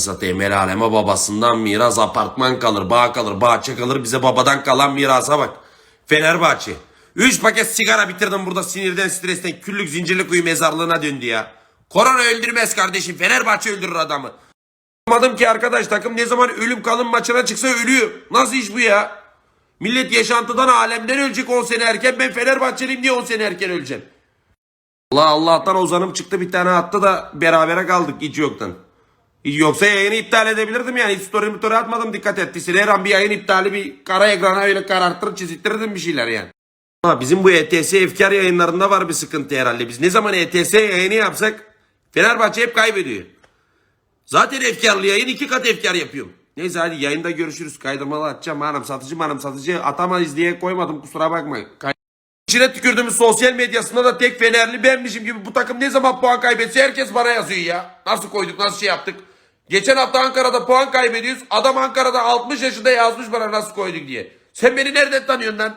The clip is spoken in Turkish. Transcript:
satayım el aleme babasından miras apartman kalır, bağ kalır, bahçe kalır bize babadan kalan mirasa bak. Fenerbahçe. Üç paket sigara bitirdim burada sinirden stresten küllük zincirli kuyu mezarlığına döndü ya. Korona öldürmez kardeşim Fenerbahçe öldürür adamı. Anlamadım ki arkadaş takım ne zaman ölüm kalım maçına çıksa ölüyor. Nasıl iş bu ya? Millet yaşantıdan alemden ölecek 10 sene erken ben Fenerbahçeliyim diye 10 sene erken öleceğim. Allah Allah'tan Ozan'ım çıktı bir tane attı da berabere kaldık hiç yoktan. Yoksa yayını iptal edebilirdim yani. Hiç story story atmadım dikkat ettiysen. Her an bir yayın iptali bir kara ekrana öyle karartır çizittirirdim bir şeyler yani. Ha, bizim bu ETS efkar yayınlarında var bir sıkıntı herhalde. Biz ne zaman ETS yayını yapsak Fenerbahçe hep kaybediyor. Zaten efkarlı yayın iki kat efkar yapıyorum. Neyse hadi yayında görüşürüz. Kaydırmalı atacağım hanım satıcı hanım satıcı atamayız diye koymadım kusura bakmayın. Kay- İçine tükürdüğümüz sosyal medyasında da tek Fenerli benmişim gibi bu takım ne zaman puan kaybetse herkes bana yazıyor ya. Nasıl koyduk nasıl şey yaptık. Geçen hafta Ankara'da puan kaybediyoruz. Adam Ankara'da 60 yaşında yazmış bana nasıl koyduk diye. Sen beni nereden tanıyorsun lan?